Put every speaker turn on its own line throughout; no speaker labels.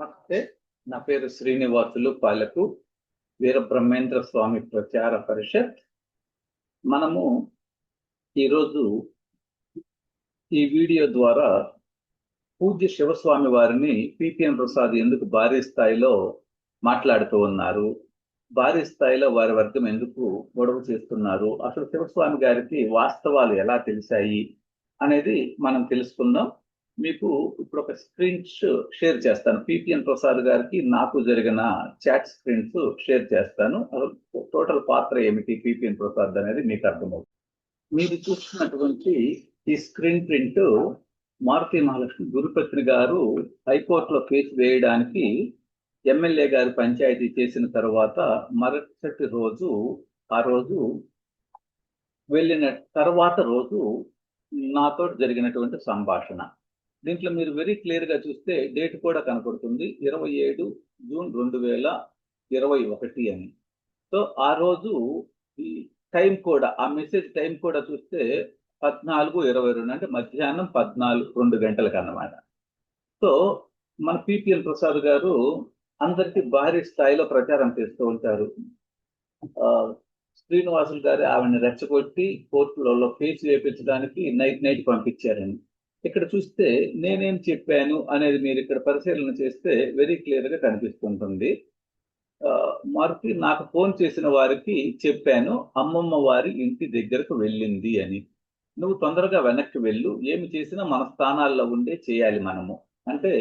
నమస్తే. నా పేరు శ్రీనివాసులు పాలకు వీర బ్రహ్మేంద్ర స్వామి ప్రచార పరిషత్. మనము ఈరోజు ఈ వీడియో ద్వారా పూజ్య శివస్వామి వారిని పిపిఎన్ ప్రసాద్ ఎందుకు భారీ స్థాయిలో మాట్లాడుతూ ఉన్నారు? భారీ స్థాయిలో వారి వర్గం ఎందుకు గొడవ చేస్తున్నారు? అసలు శివస్వామి గారికి వాస్తవాలు ఎలా తెలిసాయి? అనేది మనం తెలుసుకుందాం. మీకు ఇప్పుడు ఒక స్క్రీన్స్ షేర్ చేస్తాను పిపిఎన్ ప్రసాద్ గారికి నాకు జరిగిన చాట్ స్క్రీన్స్ షేర్ చేస్తాను. టోటల్ పాత్ర ఏమిటి పిపిఎన్ ప్రసాద్ అనేది మీకు అర్థమవుతుంది. మీరు చూస్తున్నటువంటి ఈ స్క్రీన్ ప్రింట్ మారుతి మహాలక్ష్మి గురుపత్ని గారు హైకోర్టులో కేసు వేయడానికి ఎమ్మెల్యే గారు పంచాయతీ చేసిన తర్వాత మరుసటి రోజు ఆ రోజు వెళ్ళిన తర్వాత రోజు నాతో జరిగినటువంటి సంభాషణ. దీంట్లో మీరు వెరీ క్లియర్గా చూస్తే డేట్ కూడా కనపడుతుంది. ఇరవై ఏడు జూన్ రెండు వేల ఇరవై ఒకటి అని. సో ఆ రోజు ఈ టైం కూడా ఆ మెసేజ్ టైం కూడా చూస్తే పద్నాలుగు ఇరవై రెండు అంటే మధ్యాహ్నం పద్నాలుగు రెండు గంటలకు అన్నమాట. సో మన పిపిఎల్ ప్రసాద్ గారు అందరికీ భారీ స్థాయిలో ప్రచారం చేస్తూ ఉంటారు. శ్రీనివాసులు గారు ఆవిడని రెచ్చగొట్టి కోర్టులలో కేసు వేపించడానికి నైట్ నైట్ పంపించారని. ఇక్కడ చూస్తే నేనేం చెప్పాను అనేది మీరు ఇక్కడ పరిశీలన చేస్తే వెరీ క్లియర్గా కనిపిస్తుంటుంది. మారుతి నాకు ఫోన్ చేసిన వారికి చెప్పాను అమ్మమ్మ వారి ఇంటి దగ్గరకు వెళ్ళింది అని. నువ్వు తొందరగా వెనక్కి వెళ్ళు ఏమి చేసినా మన స్థానాల్లో ఉండే చేయాలి మనము. అంటే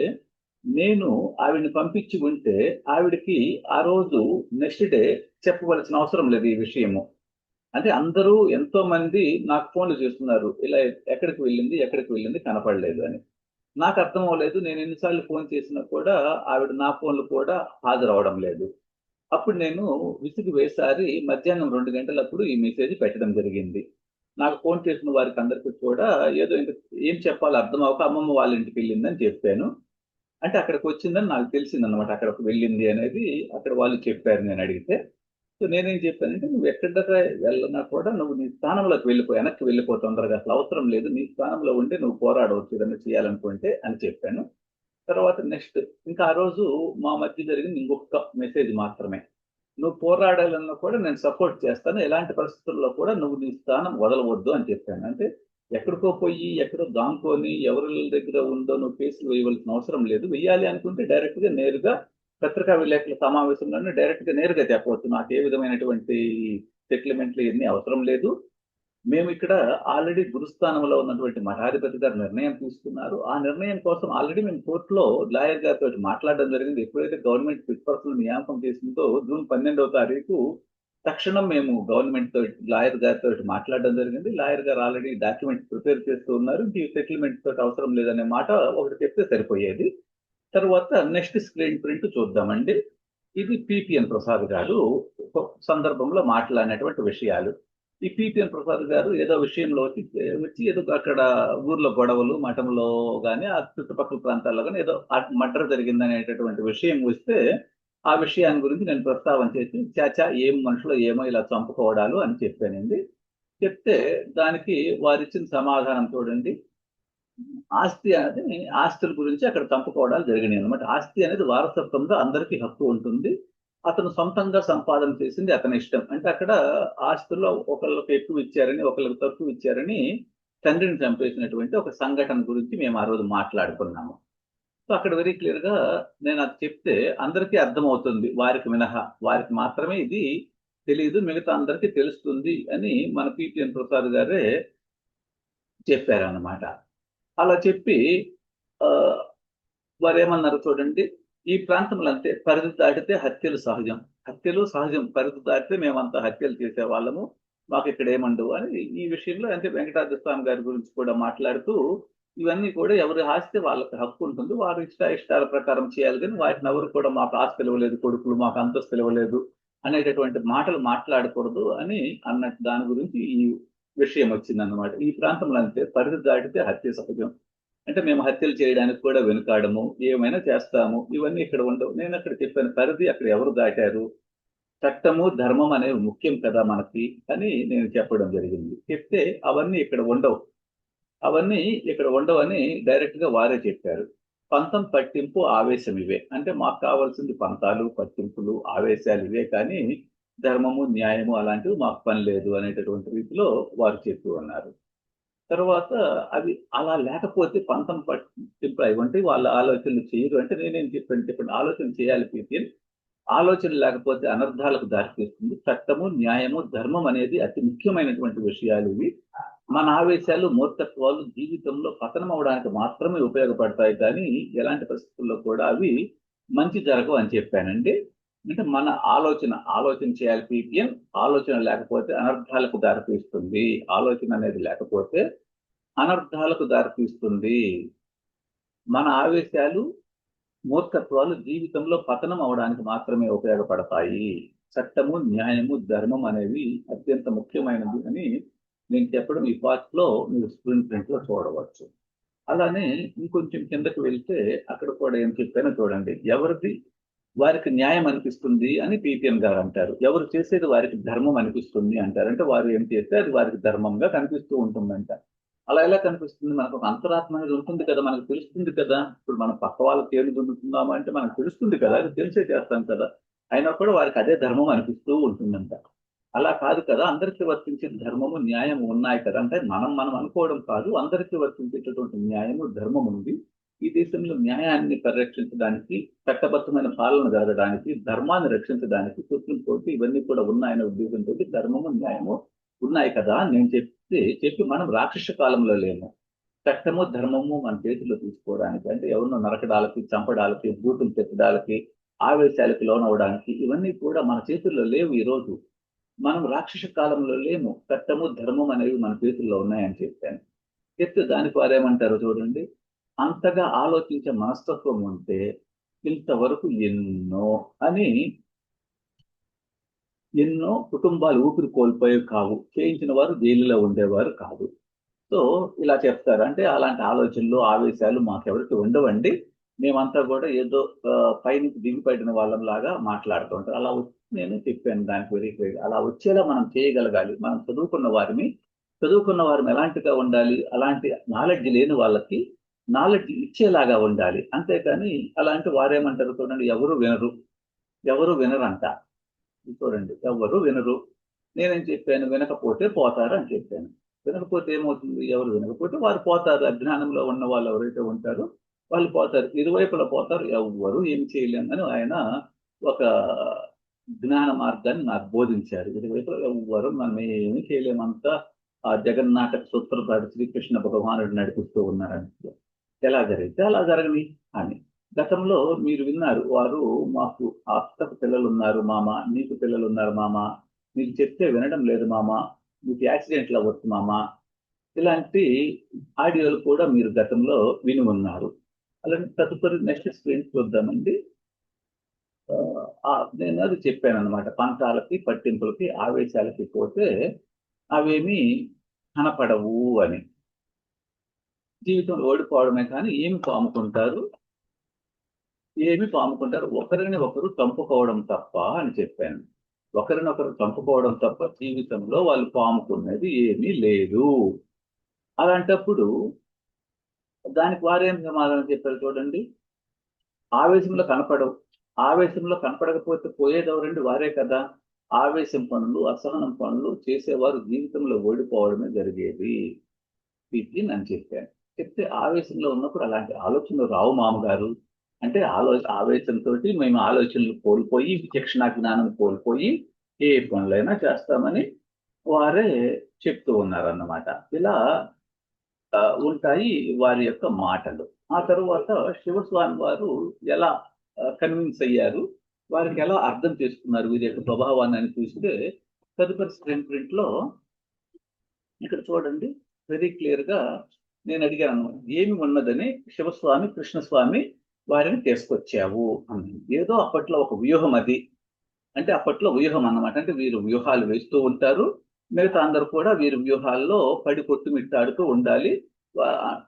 నేను ఆవిడని పంపించి ఉంటే ఆవిడకి ఆ రోజు నెక్స్ట్ డే చెప్పవలసిన అవసరం లేదు ఈ విషయము. అంటే అందరూ ఎంతో మంది నాకు ఫోన్లు చేస్తున్నారు. ఇలా ఎక్కడికి వెళ్ళింది ఎక్కడికి వెళ్ళింది కనపడలేదు అని. నాకు అర్థం అవ్వలేదు. నేను ఎన్నిసార్లు ఫోన్ చేసినా కూడా ఆవిడ నా ఫోన్లు కూడా హాజరవడం లేదు. అప్పుడు నేను విసిగి వేసారి మధ్యాహ్నం రెండు గంటలప్పుడు ఈ మెసేజ్ పెట్టడం జరిగింది. నాకు ఫోన్ చేసిన వారికి అందరికీ కూడా ఏదో ఇంకా ఏం చెప్పాలో అర్థం అవ్వక అమ్మమ్మ వాళ్ళ ఇంటికి వెళ్ళిందని చెప్పాను. అంటే అక్కడికి వచ్చిందని నాకు తెలిసిందనమాట అక్కడికి వెళ్ళింది అనేది అక్కడ వాళ్ళు చెప్పారు నేను అడిగితే. సో నేనేం చెప్పానంటే నువ్వు ఎక్కడికి వెళ్ళినా కూడా నువ్వు నీ స్థానంలోకి వెళ్ళిపో వెనక్కి వెళ్ళిపో తొందరగా అసలు అవసరం లేదు. నీ స్థానంలో ఉంటే నువ్వు పోరాడవచ్చు ఏదైనా చేయాలనుకుంటే అని చెప్పాను. తర్వాత నెక్స్ట్ ఇంకా ఆ రోజు మా మధ్య జరిగింది ఇంకొక మెసేజ్ మాత్రమే. నువ్వు పోరాడాలన్నా కూడా నేను సపోర్ట్ చేస్తాను. ఎలాంటి పరిస్థితుల్లో కూడా నువ్వు నీ స్థానం వదలవద్దు అని చెప్పాను. అంటే ఎక్కడికో పోయి ఎక్కడో దాంకొని ఎవరి దగ్గర ఉందో నువ్వు కేసులు వేయవలసిన అవసరం లేదు. వెయ్యాలి అనుకుంటే డైరెక్ట్గా నేరుగా పత్రికా విలేకరుల సమావేశంలోనే డైరెక్ట్గా నేరుగా చెప్పవచ్చు. నాకు ఏ విధమైనటువంటి సెటిల్మెంట్లు ఎన్ని అవసరం లేదు. మేము ఇక్కడ ఆల్రెడీ గురుస్థానంలో ఉన్నటువంటి మఠాధిపతి గారు నిర్ణయం తీసుకున్నారు. ఆ నిర్ణయం కోసం ఆల్రెడీ మేము కోర్టులో లాయర్ గారితో మాట్లాడడం జరిగింది. ఎప్పుడైతే గవర్నమెంట్ ఫిట్ పర్సన్ నియామకం చేసిందో జూన్ పన్నెండవ తారీఖు తక్షణం మేము గవర్నమెంట్తో లాయర్ గారితో మాట్లాడడం జరిగింది. లాయర్ గారు ఆల్రెడీ డాక్యుమెంట్ ప్రిపేర్ చేస్తూ ఉన్నారు. ఈ సెటిల్మెంట్ తోటి అవసరం లేదనే మాట ఒకటి చెప్తే సరిపోయేది. తర్వాత నెక్స్ట్ స్క్రీన్ ప్రింట్ చూద్దామండి. ఇది పిపిఎన్ ప్రసాద్ గారు సందర్భంలో మాట్లాడినటువంటి విషయాలు. ఈ పిపిఎన్ ప్రసాద్ గారు ఏదో విషయంలో వచ్చి ఏదో అక్కడ ఊర్లో గొడవలు మఠంలో కానీ ఆ చుట్టుపక్కల ప్రాంతాల్లో కానీ ఏదో మర్డర్ జరిగిందనేటటువంటి విషయం వస్తే ఆ విషయాన్ని గురించి నేను ప్రస్తావన చేసి చాచా ఏం మనుషులు ఏమో ఇలా చంపుకోవడాలు అని చెప్పానండి. చెప్తే దానికి వారిచ్చిన సమాధానం చూడండి. ఆస్తి అనేది ఆస్తుల గురించి అక్కడ చంపుకోవడాలు జరిగినాయి అనమాట ఆస్తి అనేది వారసత్వంగా అందరికీ హక్కు ఉంటుంది. అతను సొంతంగా సంపాదన చేసింది అతని ఇష్టం. అంటే అక్కడ ఆస్తుల్లో ఒకళ్ళకి ఎక్కువ ఇచ్చారని ఒకళ్ళకి తక్కువ ఇచ్చారని తండ్రిని చంపేసినటువంటి ఒక సంఘటన గురించి మేము ఆ రోజు మాట్లాడుకున్నాము. సో అక్కడ వెరీ క్లియర్గా నేను అది చెప్తే అందరికీ అర్థమవుతుంది. వారికి మినహా. వారికి మాత్రమే ఇది తెలియదు మిగతా అందరికీ తెలుస్తుంది అని మన పిటిఎన్ ప్రసాద్ గారే చెప్పారన్నమాట. అలా చెప్పి వారు ఏమన్నారు చూడండి ఈ ప్రాంతంలో అంతే పరిధి దాటితే హత్యలు సహజం. హత్యలు సహజం. పరిధి దాటితే మేమంతా హత్యలు చేసే వాళ్ళము మాకు ఇక్కడ ఏమండవు అని ఈ విషయంలో అంటే వెంకటాద్రి స్వామి గారి గురించి కూడా మాట్లాడుతూ ఇవన్నీ కూడా ఎవరు ఆస్తే వాళ్ళకి హక్కు ఉంటుంది. వారి ఇష్ట ఇష్టాల ప్రకారం చేయాలి కానీ వాటిని ఎవరు కూడా మాకు ఆస్తి ఇవ్వలేదు కొడుకులు మాకు అంతస్తు ఇవ్వలేదు అనేటటువంటి మాటలు మాట్లాడకూడదు అని అన్నట్టు దాని గురించి ఈ విషయం వచ్చింది అనమాట ఈ ప్రాంతంలో అంతే పరిధి దాటితే హత్య సహజం అంటే మేము హత్యలు చేయడానికి కూడా వెనుకాడము ఏమైనా చేస్తాము ఇవన్నీ ఇక్కడ ఉండవు. నేను అక్కడ చెప్పాను పరిధి అక్కడ ఎవరు దాటారు? చట్టము ధర్మం అనేవి ముఖ్యం కదా మనకి అని నేను చెప్పడం జరిగింది. చెప్తే అవన్నీ ఇక్కడ ఉండవు. అవన్నీ ఇక్కడ ఉండవని డైరెక్ట్గా వారే చెప్పారు. పంతం పట్టింపు ఆవేశం ఇవే. అంటే మాకు కావాల్సింది పంతాలు పట్టింపులు ఆవేశాలు ఇవే కానీ ధర్మము న్యాయము అలాంటివి మాకు పని లేదు అనేటటువంటి రీతిలో వారు చెప్పి ఉన్నారు. తర్వాత అవి అలా లేకపోతే పంతం పట్టింపు అయి వాళ్ళ ఆలోచనలు చేయరు. అంటే నేనేం చెప్పాను చెప్పండి ఆలోచన చేయాలి ప్రీతి ఆలోచన లేకపోతే అనర్థాలకు దారితీస్తుంది చట్టము న్యాయము ధర్మం అనేది అతి ముఖ్యమైనటువంటి విషయాలు ఇవి. మన ఆవేశాలు మూర్ఖత్వాలు జీవితంలో పతనం అవడానికి మాత్రమే ఉపయోగపడతాయి కానీ ఎలాంటి పరిస్థితుల్లో కూడా అవి మంచి జరగవు అని చెప్పానండి. అంటే మన ఆలోచన ఆలోచన చేయాలి పీపీఎం ఆలోచన లేకపోతే అనర్థాలకు దారితీస్తుంది. ఆలోచన అనేది లేకపోతే అనర్థాలకు దారితీస్తుంది. మన ఆవేశాలు మూర్ఖత్వాలు జీవితంలో పతనం అవడానికి మాత్రమే ఉపయోగపడతాయి. చట్టము న్యాయము ధర్మం అనేవి అత్యంత ముఖ్యమైనది అని నేను చెప్పడం ఈ పార్ట్లో మీరు స్క్రీన్ ప్రింట్లో చూడవచ్చు. అలానే ఇంకొంచెం కిందకి వెళ్తే అక్కడ కూడా ఏం చెప్పానో చూడండి ఎవరిది వారికి న్యాయం అనిపిస్తుంది అని పిపిఎన్ గారు అంటారు. ఎవరు చేసేది వారికి ధర్మం అనిపిస్తుంది అంటారు. అంటే వారు ఏం చేస్తే అది వారికి ధర్మంగా కనిపిస్తూ ఉంటుందంట. అలా ఎలా కనిపిస్తుంది? మనకు ఒక అంతరాత్మ అనేది ఉంటుంది కదా మనకు తెలుస్తుంది కదా. ఇప్పుడు మనం పక్క వాళ్ళకి తేలు దున్నుతున్నాము అంటే మనకు తెలుస్తుంది కదా అది తెలిసే చేస్తాం కదా. అయినా కూడా వారికి అదే ధర్మం అనిపిస్తూ ఉంటుందంట. అలా కాదు కదా అందరికీ వర్తించే ధర్మము న్యాయం ఉన్నాయి కదా. అంటే మనం మనం అనుకోవడం కాదు అందరికీ వర్తించేటటువంటి న్యాయము ధర్మం ఉంది. ఈ దేశంలో న్యాయాన్ని పరిరక్షించడానికి చట్టబద్ధమైన పాలన జరగడానికి ధర్మాన్ని రక్షించడానికి సుప్రీంకోర్టు ఇవన్నీ కూడా ఉన్నాయనే ఉద్దేశంతో ధర్మము న్యాయము ఉన్నాయి కదా నేను చెప్తే చెప్పి మనం రాక్షస కాలంలో లేము. చట్టము ధర్మము మన చేతిలో తీసుకోవడానికి అంటే ఎవరినో నరకడాలకి చంపడాలకి బూతులు పెట్టడాలకి ఆవేశాలకు లోనవడానికి ఇవన్నీ కూడా మన చేతుల్లో లేవు ఈ రోజు మనం రాక్షస కాలంలో లేము. చట్టము ధర్మం అనేవి మన చేతుల్లో ఉన్నాయని చెప్పాను. చెప్తే దానికి వారేమంటారు చూడండి. అంతగా ఆలోచించే మనస్తత్వం ఉంటే ఇంతవరకు ఎన్నో అని ఎన్నో కుటుంబాలు ఊపిరి కోల్పోయేవి కావు. చేయించిన వారు జైలులో ఉండేవారు కాదు. సో ఇలా చెప్తారు. అంటే అలాంటి ఆలోచనలు ఆవేశాలు మాకెవరికి ఉండవండి. మేమంతా కూడా ఏదో పైనుంచి దిగిపడిన వాళ్ళంలాగా మాట్లాడుతుంటారు అలా నేను చెప్పాను దానికి వెరీ అలా వచ్చేలా మనం చేయగలగాలి. మనం చదువుకున్న వారిని చదువుకున్న వారిని ఎలాంటిగా ఉండాలి? అలాంటి నాలెడ్జ్ లేని వాళ్ళకి నాలెడ్జ్ ఇచ్చేలాగా ఉండాలి. అంతేకాని అలాంటి వారేమంటారు చూడండి ఎవరు వినరు. ఎవరు వినరంట. చూడండి ఎవరు వినరు. నేనేం చెప్పాను వినకపోతే పోతారు అని చెప్పాను. వినకపోతే ఏమవుతుంది? ఎవరు వినకపోతే వారు పోతారు. అజ్ఞానంలో ఉన్న వాళ్ళు ఎవరైతే ఉంటారో వాళ్ళు పోతారు. ఇరువైపులా పోతారు. ఎవరు ఏం చేయలేము అని ఆయన ఒక జ్ఞాన మార్గాన్ని నాకు బోధించారు. ఇరువైపులా ఎవ్వరు మనం ఏమి చేయలేమంతా ఆ జగన్నాటక సూత్రధారి శ్రీకృష్ణ భగవానుడు నడిపిస్తూ ఉన్నారని ఎలా జరిగితే అలా జరగని అని. గతంలో మీరు విన్నారు వారు మాకు అత్తకు పిల్లలు ఉన్నారు మామ నీకు పిల్లలు ఉన్నారు మామ మీకు చెప్తే వినడం లేదు మామ మీకు యాక్సిడెంట్లు అవ్వచ్చు మామ ఇలాంటి ఆడియోలు కూడా మీరు గతంలో విని ఉన్నారు. అలాంటి తదుపరి నెక్స్ట్ స్క్రీన్ చూద్దామండి. నేను అది చెప్పాను అనమాట పంతాలకి పట్టింపులకి ఆవేశాలకి పోతే అవేమి కనపడవు అని. జీవితంలో ఓడిపోవడమే కానీ ఏమి పాముకుంటారు? ఏమి పాముకుంటారు? ఒకరిని ఒకరు చంపుకోవడం తప్ప అని చెప్పాను. ఒకరినొకరు చంపుకోవడం తప్ప జీవితంలో వాళ్ళు పాముకున్నది ఏమీ లేదు. అలాంటప్పుడు దానికి వారేం సమాధానం చెప్పారు చూడండి? ఆవేశంలో కనపడవు. ఆవేశంలో కనపడకపోతే పోయేదెవరండి వారే కదా. ఆవేశం పనులు అసహనం పనులు చేసేవారు జీవితంలో ఓడిపోవడమే జరిగేది. ఇది నేను చెప్పాను. చెప్తే ఆవేశంలో ఉన్నప్పుడు అలాంటి ఆలోచనలు రావు మామగారు. అంటే ఆలో ఆవేశంతో మేము ఆలోచనలు కోల్పోయి విచక్షణ జ్ఞానం కోల్పోయి ఏ పనులైనా చేస్తామని వారే చెప్తూ ఉన్నారన్నమాట. ఇలా ఉంటాయి వారి యొక్క మాటలు. ఆ తర్వాత శివస్వామి వారు ఎలా కన్విన్స్ అయ్యారు వారికి ఎలా అర్థం చేసుకున్నారు వీరి యొక్క స్వభావాన్ని అని చూస్తే తదుపరి స్క్రీన్ ప్రింట్లో ఇక్కడ చూడండి వెరీ క్లియర్గా నేను అడిగాను ఏమి ఉన్నదని శివస్వామి కృష్ణస్వామి వారిని తీసుకొచ్చావు అని. ఏదో అప్పట్లో ఒక వ్యూహం అది. అంటే అప్పట్లో వ్యూహం అన్నమాట. అంటే వీరు వ్యూహాలు వేస్తూ ఉంటారు. మిగతా అందరు కూడా వీరి వ్యూహాల్లో పడి కొట్టుమిట్టాడుతూ ఉండాలి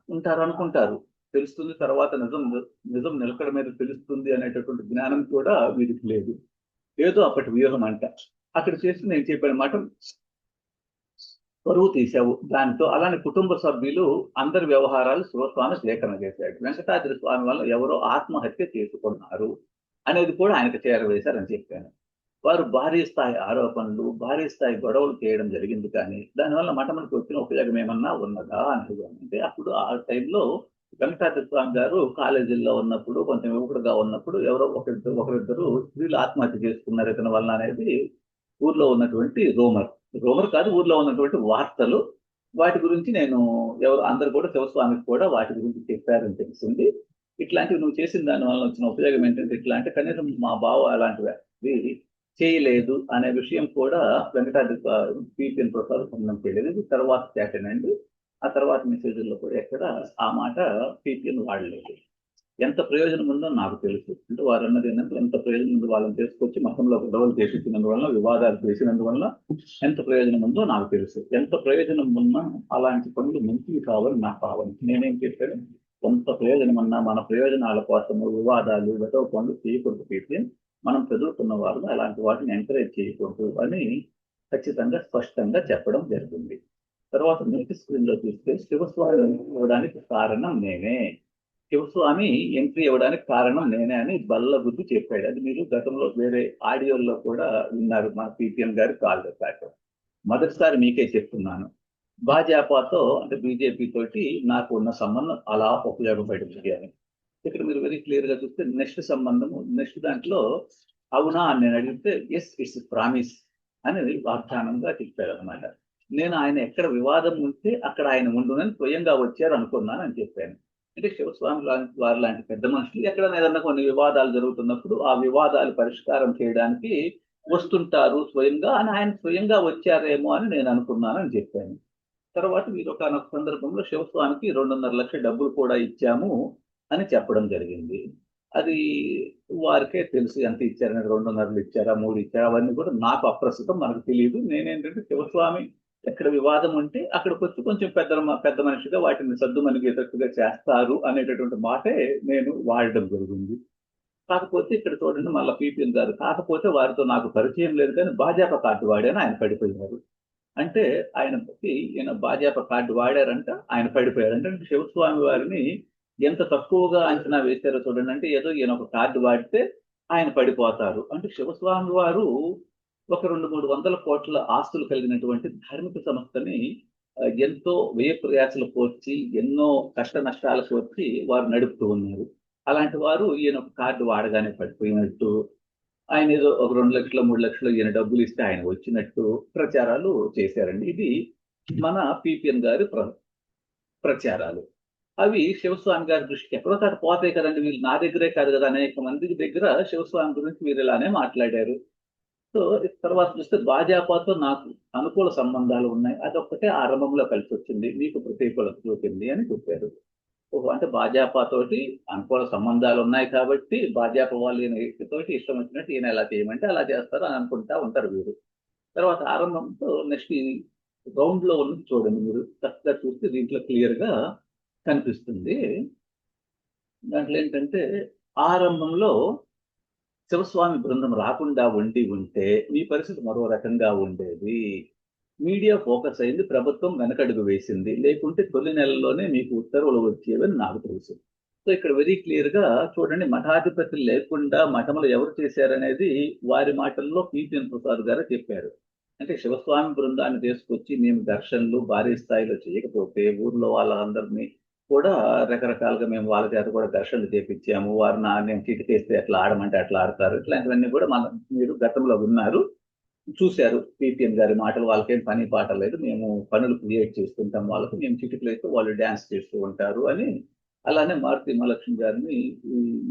ఉంటారు అనుకుంటారు. తెలుస్తుంది తర్వాత నిజం నిజం నిలకడ మీద తెలుస్తుంది అనేటటువంటి జ్ఞానం కూడా వీరికి లేదు. ఏదో అప్పటి వ్యూహం అంట. అక్కడ చేసి నేను చెప్పాను మాట పరువు తీసావు దాంతో అలానే కుటుంబ సభ్యులు అందరి వ్యవహారాలు శివస్వామి సేకరణ చేశాడు. వెంకటాద్రి స్వామి వల్ల ఎవరో ఆత్మహత్య చేసుకున్నారు అనేది కూడా ఆయనకు చేరవేశారని చెప్పాను. వారు భారీ స్థాయి ఆరోపణలు భారీ స్థాయి గొడవలు చేయడం జరిగింది కానీ దానివల్ల మఠములకు వచ్చిన ఉపయోగం ఏమన్నా ఉన్నదా అని అంటే అప్పుడు ఆ టైంలో వెంకటాద్రి స్వామి గారు కాలేజీల్లో ఉన్నప్పుడు కొంచెం యువకుడుగా ఉన్నప్పుడు ఎవరో ఒకరిద్దరు ఒకరిద్దరు స్త్రీలు ఆత్మహత్య చేసుకున్నారు ఇతని వల్ల అనేది ఊర్లో ఉన్నటువంటి రోమర్. రూమర్ కాదు ఊర్లో ఉన్నటువంటి వార్తలు. వాటి గురించి నేను ఎవరు అందరు కూడా శివస్వామికి కూడా వాటి గురించి చెప్పారని తెలిసింది. ఇట్లాంటివి నువ్వు చేసిన దాని వల్ల వచ్చిన ఉపయోగం ఏంటంటే ఇట్లా అంటే కనీసం మా బావ అలాంటివి చేయలేదు అనే విషయం కూడా వెంకటాద్రి పిపిఎన్ ప్రసాద్ పొందడం చేయలేదు. ఇది తర్వాత చాటనండి. ఆ తర్వాత మెసేజ్లో కూడా ఎక్కడ ఆ మాట పిపిఎన్ వాడలేదు. ఎంత ప్రయోజనం ఉందో నాకు తెలుసు. అంటే వారు అన్నది ఏంటంటే ఎంత ప్రయోజనం ఉందో వాళ్ళని తీసుకొచ్చి మతంలో గొడవలు చేసినందువల్ల వివాదాలు చేసినందువల్ల ఎంత ప్రయోజనం ఉందో నాకు తెలుసు. ఎంత ప్రయోజనం ఉన్నా అలాంటి పనులు మంచివి కావాలని నాకు కావాలి నేనేం చెప్పాను కొంత ప్రయోజనం అన్నా మన ప్రయోజనాల కోసము వివాదాలు వెతవ పనులు చేయకూడదు పిపిఎన్ మనం చదువుకున్న వారు అలాంటి వాటిని ఎంకరేజ్ చేయకూడదు అని ఖచ్చితంగా స్పష్టంగా చెప్పడం జరిగింది. తర్వాత నెక్స్ట్ స్క్రీన్లో చూస్తే శివస్వామి ఇవ్వడానికి కారణం నేనే. శివస్వామి ఎంట్రీ ఇవ్వడానికి కారణం నేనే అని బల్ల గుర్తు చెప్పాడు. అది మీరు గతంలో వేరే ఆడియోల్లో కూడా విన్నారు. మా సిపిఎం గారి కాల్ చేశాక మొదటిసారి మీకే చెప్తున్నాను. భాజపాతో అంటే బీజేపీ తోటి నాకు ఉన్న సంబంధం అలా ఉపయోగపడింది అని ఇక్కడ మీరు వెరీ క్లియర్గా చూస్తే నెక్స్ట్ సంబంధము నెక్స్ట్ దాంట్లో అవునా అని నేను అడిగితే ఎస్ ఇట్స్ ప్రామిస్ అని వాగ్దానంగా చెప్పారు అనమాట నేను ఆయన ఎక్కడ వివాదం ఉంటే అక్కడ ఆయన ఉండునని స్వయంగా వచ్చారు అనుకున్నాను అని చెప్పాను. అంటే శివస్వామి లాంటి వారి లాంటి పెద్ద మనుషులు ఎక్కడైనా ఏదన్నా కొన్ని వివాదాలు జరుగుతున్నప్పుడు ఆ వివాదాలు పరిష్కారం చేయడానికి వస్తుంటారు స్వయంగా అని ఆయన స్వయంగా వచ్చారేమో అని నేను అనుకున్నాను అని చెప్పాను. తర్వాత మీరు ఒక సందర్భంలో శివస్వామికి రెండున్నర లక్షల డబ్బులు కూడా ఇచ్చాము అని చెప్పడం జరిగింది. అది వారికే తెలుసు ఎంత ఇచ్చారని రెండున్నరలు ఇచ్చారా మూడు ఇచ్చారా అవన్నీ కూడా నాకు అప్రస్తుతం మనకు తెలియదు. నేనేంటంటే శివస్వామి ఎక్కడ వివాదం ఉంటే అక్కడికి వచ్చి కొంచెం పెద్ద పెద్ద మనిషిగా వాటిని సద్దు మనిగేటట్టుగా చేస్తారు అనేటటువంటి మాటే నేను వాడడం జరిగింది. కాకపోతే ఇక్కడ చూడండి మళ్ళీ పీపీఎం గారు కాకపోతే వారితో నాకు పరిచయం లేదు కానీ భాజపా కార్డు వాడాను ఆయన పడిపోయారు. అంటే ఆయన ఈయన భాజపా కార్డు వాడారంట ఆయన పడిపోయారు అంటే శివస్వామి వారిని ఎంత తక్కువగా అంచనా వేశారో చూడండి. అంటే ఏదో ఈయన ఒక కార్డు వాడితే ఆయన పడిపోతారు. అంటే శివస్వామి వారు ఒక రెండు మూడు వందల కోట్ల ఆస్తులు కలిగినటువంటి ధార్మిక సంస్థని ఎంతో వ్యయ ప్రయాసలు కోర్చి ఎన్నో కష్ట నష్టాలు కోర్చి వారు నడుపుతూ ఉన్నారు. అలాంటి వారు ఈయన ఒక కార్డు వాడగానే పడిపోయినట్టు ఆయన ఏదో ఒక రెండు లక్షలు మూడు లక్షలు ఈయన డబ్బులు ఇస్తే ఆయన వచ్చినట్టు ప్రచారాలు చేశారండి. ఇది మన పిపిఎన్ గారి ప్ర ప్రచారాలు. అవి శివస్వామి గారి దృష్టికి ఎక్కడో కాదు పోతాయి కదండి. వీళ్ళు నా దగ్గరే కాదు కదా అనేక మంది దగ్గర శివస్వామి గురించి మీరు ఇలానే మాట్లాడారు. సో తర్వాత చూస్తే భాజపాతో నాకు అనుకూల సంబంధాలు ఉన్నాయి. అదొక్కటే ఆరంభంలో కలిసి వచ్చింది మీకు ప్రతికూలత చూపింది అని చెప్పారు. ఓహో అంటే భాజపాతోటి అనుకూల సంబంధాలు ఉన్నాయి కాబట్టి భాజపా వాళ్ళు ఈయన తోటి ఇష్టం వచ్చినట్టు ఈయన ఎలా చేయమంటే అలా చేస్తారు అని అనుకుంటా ఉంటారు వీరు. తర్వాత ఆరంభంతో నెక్స్ట్ ఈ రౌండ్లో ఉన్నది చూడండి మీరు. చక్కగా చూస్తే దీంట్లో క్లియర్గా కనిపిస్తుంది. దాంట్లో ఏంటంటే ఆరంభంలో శివస్వామి బృందం రాకుండా ఉండి ఉంటే మీ పరిస్థితి మరో రకంగా ఉండేది. మీడియా ఫోకస్ అయింది ప్రభుత్వం వెనకడుగు వేసింది. లేకుంటే తొలి నెలలోనే మీకు ఉత్తర్వులు వచ్చేవని నాకు తెలుసు. సో ఇక్కడ వెరీ క్లియర్గా చూడండి మఠాధిపతులు లేకుండా మఠములు ఎవరు చేశారనేది వారి మాటల్లో పిపిఎన్ ప్రసాద్ గారు చెప్పారు. అంటే శివస్వామి బృందాన్ని తీసుకొచ్చి మేము దర్శనలు భారీ స్థాయిలో చేయకపోతే ఊర్లో వాళ్ళందరినీ కూడా రకరకాలుగా మేము వాళ్ళ చేత కూడా ఘర్షణలు చేపించాము. వారు నా నేను చిటికేస్తే ఎట్లా ఆడమంటే అట్లా ఆడతారు. ఇట్లాంటివన్నీ కూడా మన మీరు గతంలో విన్నారు. చూశారు పీపీఎం గారి మాటలు. వాళ్ళకేం పని పాట లేదు. మేము పనులు క్రియేట్ చేస్తుంటాం వాళ్ళకి. మేము చిటికలు అయితే వాళ్ళు డ్యాన్స్ చేస్తూ ఉంటారు అని అలానే మారుతి మహాలక్ష్మి గారిని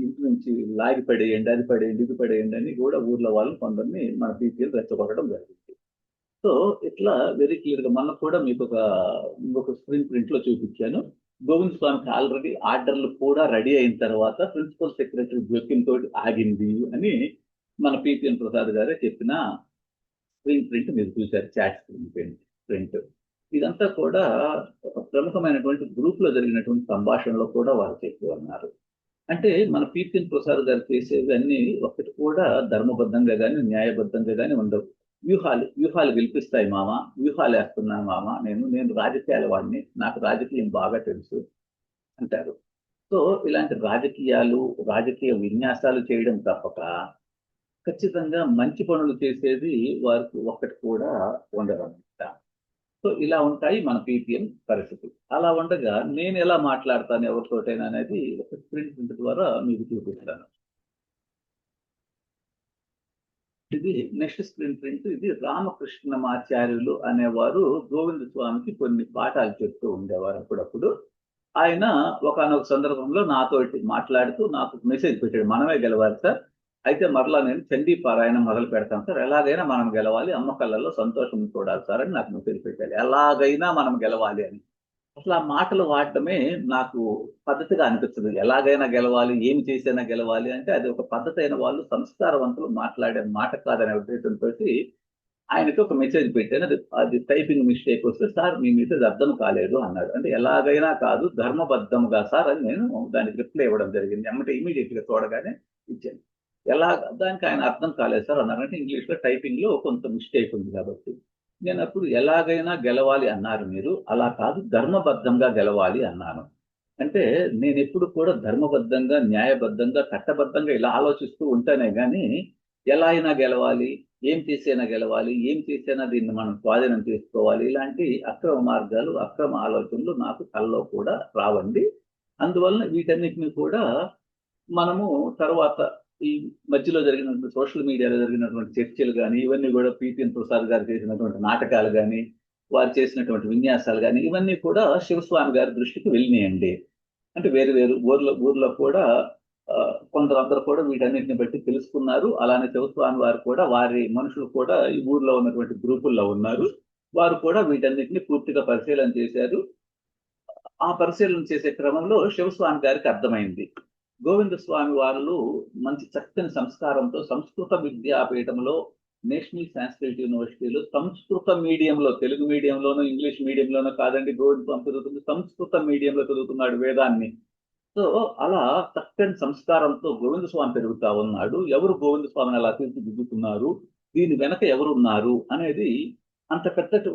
ఇంటి నుంచి లాగి పడేయండి అది పడేయండి ఇది పడేయండి అని కూడా ఊర్లో వాళ్ళు కొందరిని మన పిపిఎల్ రెచ్చగొట్టడం జరిగింది. సో ఇట్లా వెరీ క్లియర్గా గా కూడా మీకు ఒక ఇంకొక స్క్రీన్ ప్రింట్లో చూపించాను. గోవింద్ స్వామికి ఆల్రెడీ ఆర్డర్లు కూడా రెడీ అయిన తర్వాత ప్రిన్సిపల్ సెక్రటరీ జోక్యం తోటి ఆగింది అని మన పిపిఎన్ ప్రసాద్ గారే చెప్పిన స్క్రీన్ ప్రింట్ మీరు చూశారు చాట్ స్క్రీన్ ప్రింట్ ప్రింట్ ఇదంతా కూడా ఒక ప్రముఖమైనటువంటి గ్రూప్లో జరిగినటువంటి సంభాషణలో కూడా వాళ్ళు చెప్పి ఉన్నారు. అంటే మన పిపిఎన్ ప్రసాద్ గారు చేసేవి అన్ని ఒకటి కూడా ధర్మబద్ధంగా కానీ న్యాయబద్ధంగా కానీ ఉండవు. వ్యూహాలు వ్యూహాలు గెలిపిస్తాయి మామ వ్యూహాలు వేస్తున్నాను మామ నేను నేను రాజకీయాల వాడిని నాకు రాజకీయం బాగా తెలుసు అంటారు. సో ఇలాంటి రాజకీయాలు రాజకీయ విన్యాసాలు చేయడం తప్పక ఖచ్చితంగా మంచి పనులు చేసేది వారికి ఒక్కటి కూడా ఉండదన్నమాట సో ఇలా ఉంటాయి మన పీపీఎం పరిస్థితులు. అలా ఉండగా నేను ఎలా మాట్లాడతాను ఎవరితోటైనా అనేది ఒక స్ప్రింట్ ప్రింట్ ద్వారా మీకు చూపిస్తాను. ఇది నెక్స్ట్ స్క్రీన్ ప్రింట్. ఇది రామకృష్ణమాచార్యులు అనేవారు గోవింద స్వామికి కొన్ని పాఠాలు చెప్తూ ఉండేవారు అప్పుడప్పుడు. ఆయన ఒకనొక సందర్భంలో నాతో మాట్లాడుతూ నాకు మెసేజ్ పెట్టాడు మనమే గెలవాలి సార్. అయితే మరలా నేను చండీపారాయణం మొదలు పెడతాను సార్. ఎలాగైనా మనం గెలవాలి అమ్మ కళ్ళల్లో సంతోషం చూడాలి సార్ అని నాకు మెసేజ్ పెట్టాలి ఎలాగైనా మనం గెలవాలి అని. అసలు ఆ మాటలు వాడటమే నాకు పద్ధతిగా అనిపిస్తుంది ఎలాగైనా గెలవాలి ఏం చేసైనా గెలవాలి అంటే అది ఒక పద్ధతి అయిన వాళ్ళు సంస్కారవంతులు మాట్లాడే మాట కాదనే ఉద్దేశంతో ఆయనకి ఒక మెసేజ్ పెట్టాను. అది అది టైపింగ్ మిస్టేక్ వస్తే సార్ మీ మెసేజ్ అర్థం కాలేదు అన్నాడు. అంటే ఎలాగైనా కాదు ధర్మబద్ధంగా సార్ అని నేను దానికి రిప్లై ఇవ్వడం జరిగింది. అమ్మటే ఇమీడియట్గా చూడగానే ఇచ్చాను. ఎలా దానికి ఆయన అర్థం కాలేదు సార్ అన్నారంటే ఇంగ్లీష్లో టైపింగ్లో కొంత మిస్టేక్ ఉంది కాబట్టి. నేను అప్పుడు ఎలాగైనా గెలవాలి అన్నారు మీరు. అలా కాదు ధర్మబద్ధంగా గెలవాలి అన్నాను అంటే నేను ఎప్పుడు కూడా ధర్మబద్ధంగా న్యాయబద్ధంగా చట్టబద్ధంగా ఇలా ఆలోచిస్తూ ఉంటానే కానీ ఎలా అయినా గెలవాలి ఏం చేసైనా గెలవాలి ఏం చేసైనా దీన్ని మనం స్వాధీనం చేసుకోవాలి ఇలాంటి అక్రమ మార్గాలు అక్రమ ఆలోచనలు నాకు కల్లో కూడా రావండి. అందువలన వీటన్నిటిని కూడా మనము తర్వాత ఈ మధ్యలో జరిగినటువంటి సోషల్ మీడియాలో జరిగినటువంటి చర్చలు కానీ ఇవన్నీ కూడా పిటిఎన్ ప్రసాద్ గారు చేసినటువంటి నాటకాలు కానీ వారు చేసినటువంటి విన్యాసాలు కానీ ఇవన్నీ కూడా శివస్వామి గారి దృష్టికి వెళ్ళినాయండి. అంటే వేరు వేరు ఊర్లో ఊర్లో కూడా కొందరందరూ కూడా వీటన్నిటిని బట్టి తెలుసుకున్నారు. అలానే శివస్వామి వారు కూడా వారి మనుషులు కూడా ఈ ఊర్లో ఉన్నటువంటి గ్రూపుల్లో ఉన్నారు. వారు కూడా వీటన్నిటిని పూర్తిగా పరిశీలన చేశారు. ఆ పరిశీలన చేసే క్రమంలో శివస్వామి గారికి అర్థమైంది. గోవింద స్వామి వారు మంచి చక్కని సంస్కారంతో సంస్కృత విద్యాపీఠంలో నేషనల్ సాంస్క్రిట్ యూనివర్సిటీలో సంస్కృత మీడియంలో తెలుగు మీడియంలోనూ ఇంగ్లీష్ మీడియంలోనూ కాదండి గోవింద స్వామి చదువుతుంది సంస్కృత మీడియంలో చదువుతున్నాడు వేదాన్ని. సో అలా చక్కని సంస్కారంతో గోవింద స్వామి పెరుగుతా ఉన్నాడు. ఎవరు గోవింద స్వామిని అలా తీర్చిదిద్దుతున్నారు? దీని వెనక ఎవరున్నారు? అనేది అంత పెద్ద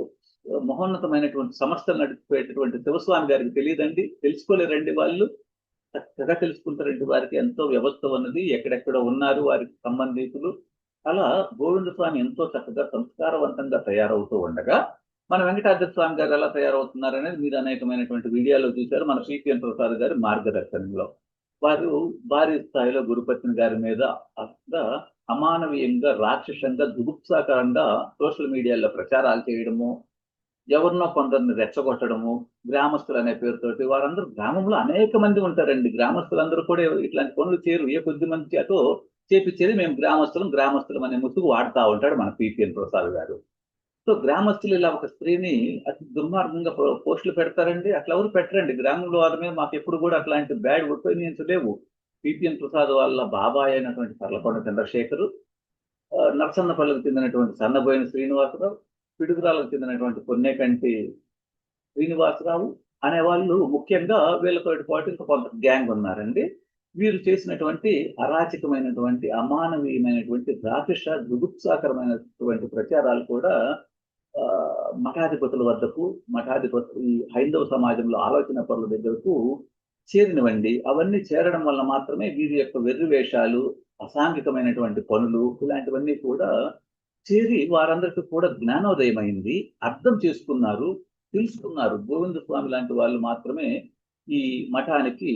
మహోన్నతమైనటువంటి సమస్యలు నడిపేటటువంటి శివస్వామి గారికి తెలియదండి. తెలుసుకోలేరండి వాళ్ళు. చక్కగా తెలుసుకుంటారండి వారికి ఎంతో వ్యవస్థ ఉన్నది ఎక్కడెక్కడ ఉన్నారు వారికి సంబంధితులు. అలా గోవింద స్వామి ఎంతో చక్కగా సంస్కారవంతంగా తయారవుతూ ఉండగా మన వెంకటాద్రి స్వామి గారు ఎలా తయారవుతున్నారు అనేది మీరు అనేకమైనటువంటి వీడియోలో చూశారు. మన సిపిఎన్ ప్రసాద్ గారి మార్గదర్శనంలో. వారు భారీ స్థాయిలో గురుపత్ని గారి మీద అంత అమానవీయంగా రాక్షసంగా దుగుప్సాకరంగా సోషల్ మీడియాలో ప్రచారాలు చేయడము ఎవరినో కొందరిని రెచ్చగొట్టడము గ్రామస్తులు అనే పేరుతోటి వారందరూ గ్రామంలో అనేక మంది ఉంటారండి. గ్రామస్తులందరూ కూడా ఇట్లాంటి పనులు చేయరు. ఏ కొద్ది మంది చేతో చేపించేది మేము గ్రామస్తులం గ్రామస్తులం అనే ముసుగు వాడుతూ ఉంటాడు మన పిపిఎన్ ప్రసాద్ గారు. సో గ్రామస్తులు ఇలా ఒక స్త్రీని అతి దుర్మార్గంగా పోస్టులు పెడతారండి. అట్లా ఎవరు పెట్టరండి. గ్రామంలో వాళ్ళ మీద మాకు ఎప్పుడు కూడా అట్లాంటి బ్యాడ్ ఒపీనియన్స్ లేవు. పిపిఎన్ ప్రసాద్ వాళ్ళ బాబాయ్ అయినటువంటి పర్లకొండ చంద్రశేఖరు నరసన్నపల్లికి చెందినటువంటి సన్నబోయిన శ్రీనివాసరావు పిడుగురాలకు చెందినటువంటి పొన్నేకంటి శ్రీనివాసరావు అనే వాళ్ళు ముఖ్యంగా వీళ్ళతో పాటు ఇంకా కొంత గ్యాంగ్ ఉన్నారండి. వీరు చేసినటువంటి అరాచకమైనటువంటి అమానవీయమైనటువంటి రాక్షస దుగుప్సాకరమైనటువంటి ప్రచారాలు కూడా మఠాధిపతుల వద్దకు మఠాధిపతులు ఈ హైందవ సమాజంలో ఆలోచన పనుల దగ్గరకు చేరినవండి. అవన్నీ చేరడం వల్ల మాత్రమే వీరి యొక్క వెర్రివేషాలు అసాంఘికమైనటువంటి పనులు ఇలాంటివన్నీ కూడా చేరి వారందరికీ కూడా జ్ఞానోదయం అయింది అర్థం చేసుకున్నారు తెలుసుకున్నారు. గోవింద స్వామి లాంటి వాళ్ళు మాత్రమే ఈ మఠానికి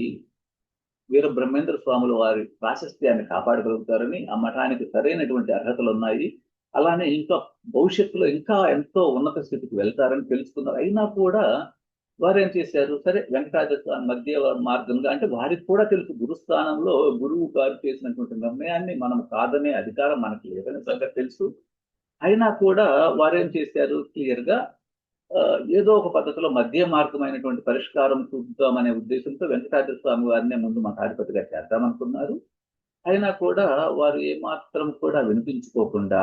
వీర బ్రహ్మేంద్ర స్వాముల వారి ప్రాశస్త్యాన్ని కాపాడగలుగుతారని ఆ మఠానికి సరైనటువంటి అర్హతలు ఉన్నాయి అలానే ఇంకా భవిష్యత్తులో ఇంకా ఎంతో ఉన్నత స్థితికి వెళ్తారని తెలుసుకున్నారు. అయినా కూడా వారు ఏం చేశారు? సరే వెంకటాద్రి స్వామి మధ్య మార్గంగా అంటే వారికి కూడా తెలుసు గురుస్థానంలో గురువు గారు చేసినటువంటి నిర్ణయాన్ని మనం కాదనే అధికారం మనకి లేదనే సంగతి తెలుసు. అయినా కూడా వారేం చేశారు? క్లియర్గా ఏదో ఒక పద్ధతిలో మధ్య మార్గమైనటువంటి పరిష్కారం చూద్దామనే ఉద్దేశంతో వెంకటాద్రి స్వామి వారినే ముందు మఠాధిపతిగా చేద్దామనుకున్నారు. అయినా కూడా వారు ఏమాత్రం కూడా వినిపించుకోకుండా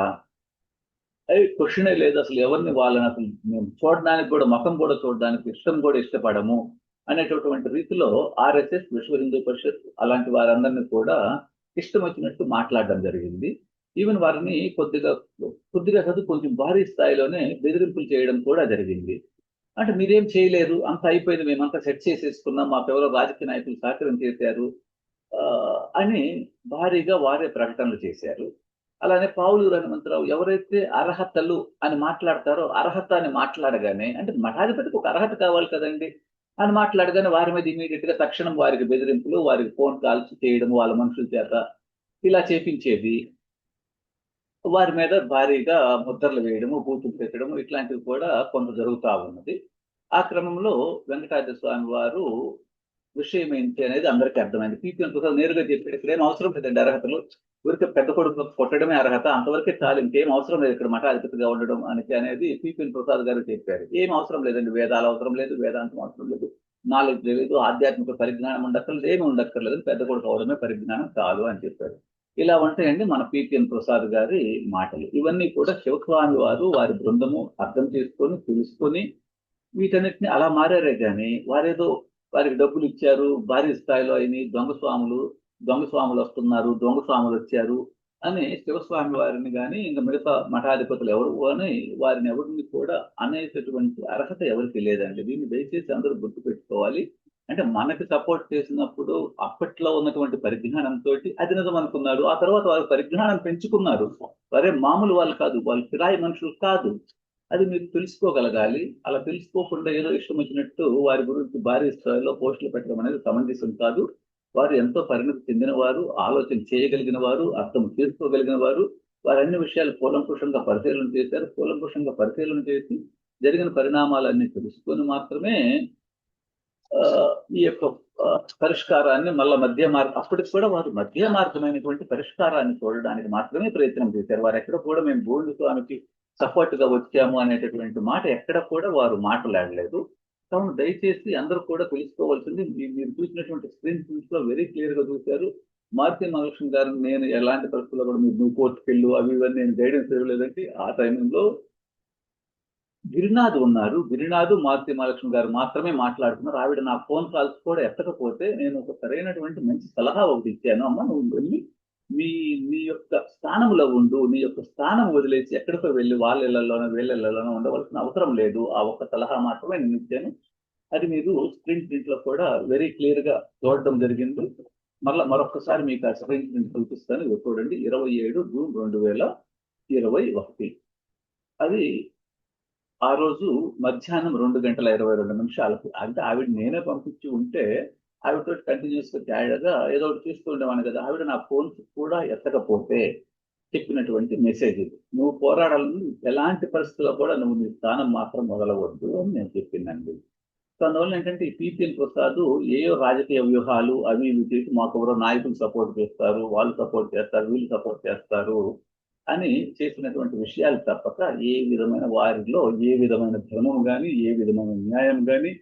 అవి క్వశ్చనే లేదు అసలు ఎవరిని వాళ్ళని అసలు మేము చూడడానికి కూడా ముఖం కూడా చూడడానికి ఇష్టం కూడా ఇష్టపడము అనేటటువంటి రీతిలో ఆర్ఎస్ఎస్ విశ్వ హిందూ పరిషత్ అలాంటి వారందరినీ కూడా ఇష్టం వచ్చినట్టు మాట్లాడడం జరిగింది. ఈవెన్ వారిని కొద్దిగా కొద్దిగా చదువు కొంచెం భారీ స్థాయిలోనే బెదిరింపులు చేయడం కూడా జరిగింది. అంటే మీరేం చేయలేరు అంత అయిపోయింది మేమంతా సెట్ చేసేసుకున్నాం మా ఎవరో రాజకీయ నాయకులు సహకారం చేశారు ఆ, అని భారీగా వారే ప్రకటనలు చేశారు. అలానే పావులూరు హనుమంతరావు ఎవరైతే అర్హతలు అని మాట్లాడతారో అర్హత అని మాట్లాడగానే అంటే మఠాధిపతికి ఒక అర్హత కావాలి కదండి అని మాట్లాడగానే వారి మీద ఇమీడియట్గా తక్షణం వారికి బెదిరింపులు వారికి ఫోన్ కాల్స్ చేయడం వాళ్ళ మనుషుల చేత ఇలా చేపించేది. వారి మీద భారీగా ముద్రలు వేయడము బూతులు పెట్టడము ఇట్లాంటివి కూడా కొంత జరుగుతూ ఉన్నది. ఆ క్రమంలో వెంకటాద్రి స్వామి వారు విషయం ఏంటి అనేది అందరికీ అర్థమైంది. పీపీఎం ప్రసాద్ నేరుగా చెప్పాడు ఇక్కడ ఏం అవసరం లేదండి అర్హతలు. ఊరికే పెద్ద కొడుకు కొట్టడమే అర్హత. అంతవరకే చాలు ఇంకేం అవసరం లేదు. ఇక్కడ మఠాధిపతిగా ఉండడం అని అనేది పీపీఎన్ ప్రసాద్ గారు చెప్పారు. ఏం అవసరం లేదండి. వేదాలు అవసరం లేదు వేదాంతం అవసరం లేదు. నాలెడ్జ్ లేదు ఆధ్యాత్మిక పరిజ్ఞానం ఉండక్కర్లేదు ఏమి ఉండక్కర్లేదు పెద్ద కొడుకు అవడమే పరిజ్ఞానం చాలు అని చెప్పారు. ఇలా ఉంటాయండి మన పిపిఎన్ ప్రసాద్ గారి మాటలు. ఇవన్నీ కూడా శివస్వామి వారు వారి బృందము అర్థం చేసుకొని తెలుసుకొని వీటన్నిటిని అలా మారారే కానీ వారేదో వారికి డబ్బులు ఇచ్చారు భారీ స్థాయిలో అయిన దొంగ స్వాములు దొంగ స్వాములు వస్తున్నారు దొంగ స్వాములు వచ్చారు అని శివస్వామి వారిని కానీ ఇంకా మిగతా మఠాధిపతులు ఎవరు అని వారిని ఎవరిని కూడా అనేటటువంటి అర్హత ఎవరికి లేదండి. దీన్ని దయచేసి అందరూ గుర్తుపెట్టుకోవాలి. అంటే మనకి సపోర్ట్ చేసినప్పుడు అప్పట్లో ఉన్నటువంటి పరిజ్ఞానంతో అది నిజం అనుకున్నారు ఆ తర్వాత వాళ్ళు పరిజ్ఞానం పెంచుకున్నారు. వరే మామూలు వాళ్ళు కాదు. వాళ్ళు కిరాయి మనుషులు కాదు. అది మీరు తెలుసుకోగలగాలి. అలా తెలుసుకోకుండా ఏదో ఇష్టం వచ్చినట్టు వారి గురించి భారీ స్థాయిలో పోస్టులు పెట్టడం అనేది సమంజసం కాదు. వారు ఎంతో పరిణతి చెందిన వారు ఆలోచన చేయగలిగిన వారు అర్థం చేసుకోగలిగిన వారు వారు అన్ని విషయాలు కూలంకుషంగా పరిశీలన చేశారు. కూలంకుషంగా పరిశీలన చేసి జరిగిన పరిణామాలన్నీ తెలుసుకొని మాత్రమే ఈ యొక్క పరిష్కారాన్ని మళ్ళా మధ్య మార్గం అప్పటికి కూడా వారు మధ్య మార్గమైనటువంటి పరిష్కారాన్ని చూడడానికి మాత్రమే ప్రయత్నం చేశారు. వారు ఎక్కడ కూడా మేము గోల్డ్ స్వామికి సపోర్ట్గా వచ్చాము అనేటటువంటి మాట ఎక్కడ కూడా వారు మాట్లాడలేదు. కావున దయచేసి అందరూ కూడా తెలుసుకోవాల్సింది మీరు చూసినటువంటి స్క్రీన్ ప్రింట్స్లో వెరీ క్లియర్గా చూశారు. మారుతి మహాలక్ష్మి గారు నేను ఎలాంటి పరిస్థితుల్లో కూడా మీరు నువ్వు కోర్టుకెళ్ళు అవి ఇవన్నీ నేను గైడెన్స్ ఇవ్వలేదంటే ఆ టైంలో గిరినాథ్ ఉన్నారు. గిరినాథ్ మారుతి మహాలక్ష్మి గారు మాత్రమే మాట్లాడుతున్నారు. ఆవిడ నా ఫోన్ కాల్స్ కూడా ఎత్తకపోతే నేను ఒక సరైనటువంటి మంచి సలహా ఒకటి ఇచ్చాను. అమ్మ నువ్వు వెళ్ళి మీ నీ యొక్క స్థానంలో ఉండు. నీ యొక్క స్థానం వదిలేసి ఎక్కడికో వెళ్ళి వాళ్ళ ఇళ్ళలోనో వీళ్ళలోనో ఉండవలసిన అవసరం లేదు. ఆ ఒక్క సలహా మాత్రమే నేను ఇచ్చాను. అది మీరు స్క్రీన్ ప్రింట్లో కూడా వెరీ క్లియర్గా చూడడం జరిగింది. మళ్ళీ మరొకసారి మీకు ఆ స్క్రీన్ ప్రింట్ చూపిస్తాను. చూడండి. ఇరవై ఏడు జూన్ రెండు వేల ఇరవై ఒకటి. అది ఆ రోజు మధ్యాహ్నం రెండు గంటల ఇరవై రెండు నిమిషాలకు అంటే ఆవిడ నేనే పంపించి ఉంటే ఆవిడతో కంటిన్యూస్గా తేడాగా ఏదో ఒకటి చూస్తూ ఉండేవాను కదా. ఆవిడ నా ఫోన్స్ కూడా ఎత్తకపోతే చెప్పినటువంటి మెసేజ్ ఇది. నువ్వు పోరాడాలని ఎలాంటి పరిస్థితుల్లో కూడా నువ్వు నీ స్థానం మాత్రం మొదలవద్దు అని నేను చెప్పిందండి. సో అందువల్ల ఏంటంటే ఈ పీపీఎల్ ప్రసాద్ ఏయో రాజకీయ వ్యూహాలు అవి ఇవి చేసి మాకు ఎవరో నాయకులు సపోర్ట్ చేస్తారు వాళ్ళు సపోర్ట్ చేస్తారు వీళ్ళు సపోర్ట్ చేస్తారు. అని చేసినటువంటి విషయాలు తప్పక ఏ విధమైన వారిలో ఏ విధమైన ధర్మం కానీ ఏ విధమైన న్యాయం కానీ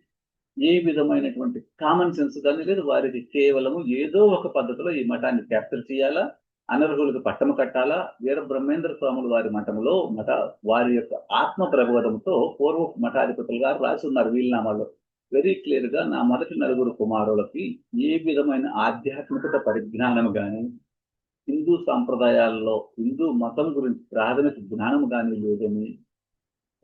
ఏ విధమైనటువంటి కామన్ సెన్స్ కానీ లేదు. వారికి కేవలము ఏదో ఒక పద్ధతిలో ఈ మఠాన్ని క్యాప్చర్ చేయాలా అనర్హులకు పట్టము కట్టాలా వీర బ్రహ్మేంద్ర స్వాములు వారి మఠంలో మఠ వారి యొక్క ఆత్మ ప్రబోధంతో పూర్వ మఠాధిపతులుగా రాసి ఉన్నారు వీలునామాలో. వెరీ క్లియర్గా నా మొదటి నలుగురు కుమారులకి ఏ విధమైన ఆధ్యాత్మికత పరిజ్ఞానం కానీ హిందూ సాంప్రదాయాల్లో హిందూ మతం గురించి ప్రాథమిక జ్ఞానం కానీ లేదని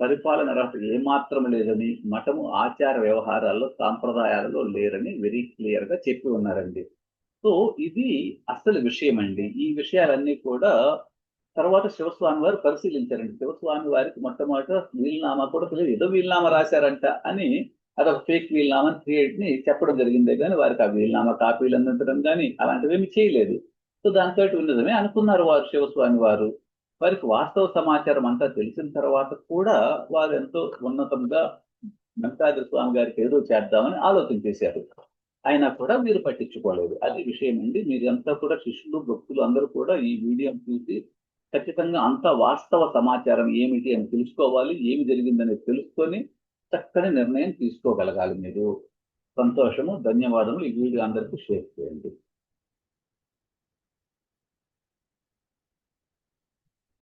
పరిపాలన అర్హత ఏమాత్రం లేదని మఠము ఆచార వ్యవహారాల్లో సాంప్రదాయాలలో లేరని వెరీ క్లియర్గా చెప్పి ఉన్నారండి. సో ఇది అసలు విషయం అండి ఈ విషయాలన్నీ కూడా తర్వాత శివస్వామి వారు పరిశీలించారండి. శివస్వామి వారికి మొట్టమొదట వీలునామా కూడా తెలియదు. ఏదో వీలునామా రాశారంట అని అదొక ఫేక్ వీలునామా క్రియేట్ని చెప్పడం జరిగిందే కానీ వారికి ఆ వీలునామా కాపీలు అందించడం కానీ అలాంటివి ఏమి చేయలేదు. సో దాంతో ఉన్నదమే. అనుకున్నారు వారు శివస్వామి వారు. వారికి వాస్తవ సమాచారం అంతా తెలిసిన తర్వాత కూడా వారు ఎంతో ఉన్నతంగా వెంకటాద్రి స్వామి గారికి ఏదో చేద్దామని ఆలోచన చేశారు. అయినా కూడా మీరు పట్టించుకోలేదు. అది విషయం అండి. మీరంతా కూడా శిష్యులు భక్తులు అందరూ కూడా ఈ వీడియో చూసి ఖచ్చితంగా అంత వాస్తవ సమాచారం ఏమిటి అని తెలుసుకోవాలి ఏమి జరిగిందని తెలుసుకొని చక్కని నిర్ణయం తీసుకోగలగాలి మీరు. సంతోషము ధన్యవాదములు ఈ వీడియో అందరికీ షేర్ చేయండి.